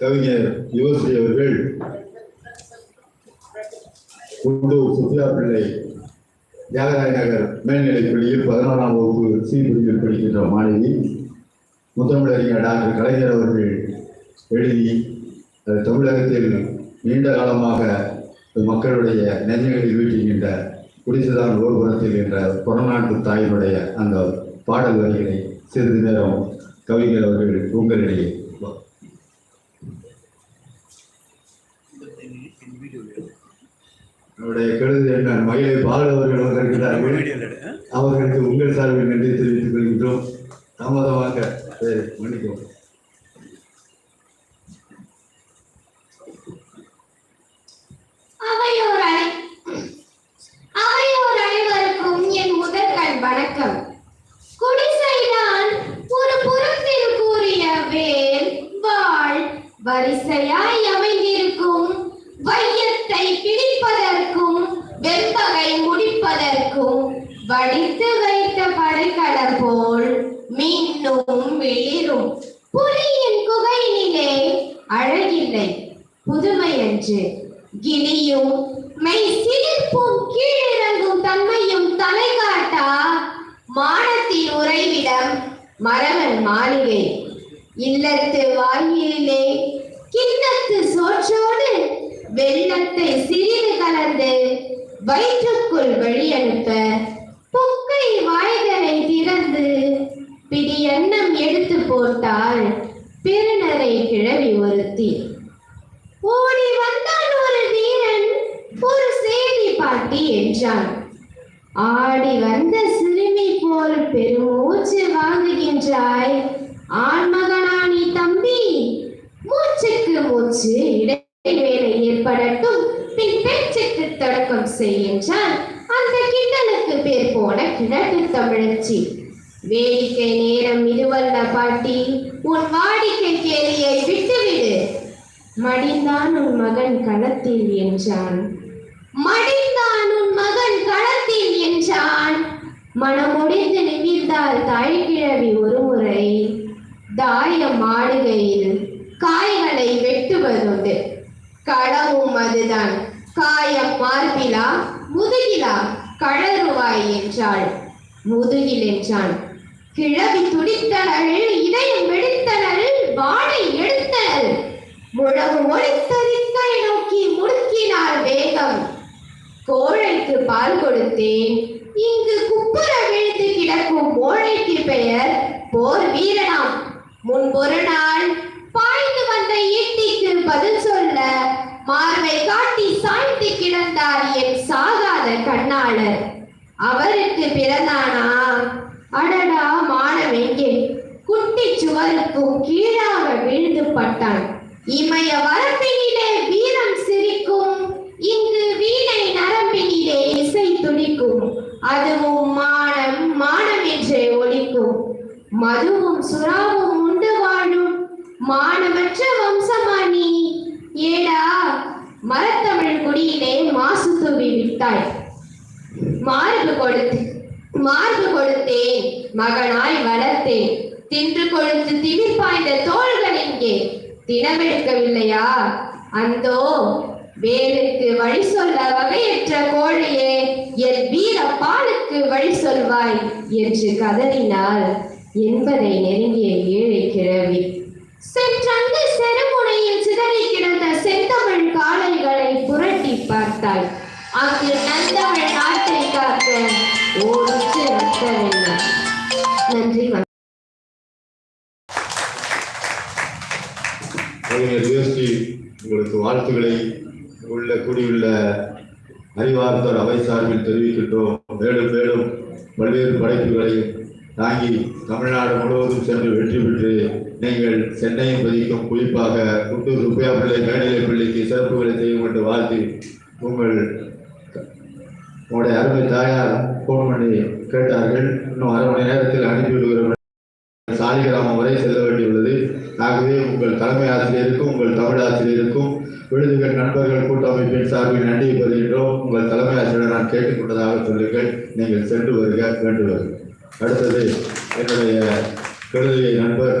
கவிஞர் யுவஸ்ரீ அவர்கள் குண்டூர் சுப்ரியா பிள்ளை தியாகராய நகர் மேல்நிலைப் பள்ளியில் பதினோராம் வகுப்பு சி பிரிவில் படிக்கின்ற மாணவி முத்தமிழறிஞர் டாக்டர் கலைஞர் அவர்கள் எழுதி அது தமிழகத்தில் நீண்ட காலமாக மக்களுடைய நெஞ்சங்களில் வீட்டுகின்ற குடிசைதான் ஓர்புறத்தில் என்ற புறநாட்டு தாயினுடைய அந்த பாடல் வரிகளை சிறிது நேரம் கவிஞர் அவர்கள் உங்களிடையே நம்முடைய கழுது என்ன? மகிழை பால் அவர்கள் வந்திருக்கிறார்கள். அவர்களுக்கு உங்கள் சார்பில் நன்றி தெரிவித்துக் கொள்கின்றோம். தாமதமாக சரி வணக்கம். குடிசைதான் ஒரு புறத்தில் கூறிய வேல் வாழ் வரிசையாய் அமைந்திருக்கும் வையத்தை பிடிப்பதற்கும் வடித்து வைத்த படைக்கடல் போல் மின்னும் வெளிரும் புலியின் குகையினிலே அழகில்லை. புதுமையன்று கிளியும் மெய் சிரிப்பும் கீழிறங்கும் தன்மையும் தலை காட்டா மானத்தின் உறைவிடம் மரவன் மாளிகை. இல்லத்து வாயிலே கிண்ணத்து சோற்றோடு வெள்ளத்தை சிறிது கலந்து வயிற்றுக்குள் வழியனுப்ப புக்கை வாய்களை திறந்து பிடி எண்ணம் எடுத்து போட்டால் பெருநரை கிழவி ஒருத்தி. ஓடி வந்தான் ஒரு வீரன் ஒரு சேதி பாட்டி என்றான். ஆடி வந்த சிறுமி போல் பெருமூச்சு வாங்குகின்றாய். ஆண்மகனா நீ தம்பி மூச்சுக்கு மூச்சு இடைவேளை ஏற்படட்டும் பின் பேச்சுக்கு தொடக்கம் செய்கின்றான். அந்த கிண்டலுக்கு பேர் போன கிழக்கு தமிழச்சி. வேடிக்கை நேரம் இதுவல்ல பாட்டி உன் வாடிக்கை கேலியை விட்டுவிடு. மடிந்தான் உன் மகன் களத்தில் என்றான். மடிந்தான் உன் மகன் களத்தில் என்றான். மனமுடிந்து நிமிர்ந்தால் தாய்கிழவி ஒருமுறை. தாயம் மாளிகையில் காய்களை வெட்டுவதுண்டு. களமும் அதுதான். காயம் மார்பிலா முதுகிலா? கழறுவாய் என்றாள். முதுகில் என்றான். கிழவி துடித்தனள் இதயம் வெடித்தனள் வாடை எடுத்தனள். முழவு ஒளித்தரிக்கை நோக்கி முடுக்கினார் வேகம். கோழைக்கு பால் கொடுத்தேன். இங்கு குப்புற விழுந்து கிடக்கும் கோழைக்கு பெயர் போர் வீரனாம். முன்பொரு நாள் பாய்ந்து வந்த ஈட்டிக்கு பதில் சொல்ல மார்பை காட்டி சாய்த்து கிடந்தார் என் சா சாகாத கண்ணாளர். அவருக்கு பிறந்தானா? அடடா மானவெங்கே குட்டி சுவருக்கும் கீழாக விழுந்து பட்டான். இமய வரப்பினிலே வீரம் சிரிக்கும். இங்கு வீணை நரம்பினிலே இசை துடிக்கும். அதுவும் மானம் மானம் என்றே ஒழிக்கும் மதுவும் சுறாவும் உண்டு வாழும். மானமற்ற வம்சமானி. ஏடா மரத்தமிழ் குடியிலே மாசு தூவி விட்டாய். மார்பு கொடுத்து மார்பு கொடுத்தேன் மகனாய் வளர்த்தேன். தின்று கொடுத்து திமிர் பாய்ந்த தோள்கள் இங்கே. தினமெடுக்கவில்லையா? அந்தோ வேலுக்கு வழி சொல்ல வகையற்ற கோழையே என் வீர பாலுக்கு வழி சொல்வாய் என்று கதறினாள் என்பதை நெருங்கிய ஏழை கிழவி. சென்றங்கு செருமுனையில் சிதறி கிடந்த செந்தமிழ் காலைகளை புரட்டி பார்த்தாள். அங்கு நந்தமிழ் நாட்டை காக்க நன்றி கவிஞர் உங்களுக்கு வாழ்த்துக்களை உள்ள கூடியுள்ள அறிவார்ந்தோர் அவை சார்பில் தெரிவிக்கின்றோம். மேலும் மேலும் பல்வேறு படைப்புகளை தாங்கி தமிழ்நாடு முழுவதும் சென்று வெற்றி பெற்று நீங்கள் சென்னையும் பதிக்கும் குறிப்பாக குண்டூர் சுப்பையா பிள்ளை மேல்நிலை பிள்ளைக்கு சிறப்புகளை செய்யும் என்று வாழ்த்தி உங்கள் உங்களுடைய அருமை தாயார் ஃபோன் பண்ணி கேட்டார்கள். இன்னும் அரை மணி நேரத்தில் அனுப்பிவிடுகிறோம் சாலிகிராமம் வரை செல்ல வேண்டியுள்ளது. ஆகவே உங்கள் தலைமை ஆசிரியருக்கும் உங்கள் தமிழ் ஆசிரியருக்கும் விழுதுகள் நண்பர்கள் கூட்டமைப்பின் சார்பில் நன்றியை பெறுகின்றோம். உங்கள் தலைமை ஆசிரியர் நான் கேட்டுக்கொண்டதாக சொல்லுங்கள். நீங்கள் சென்று வருக வேண்டுவது அடுத்தது என்னுடைய கழுதியை நண்பர்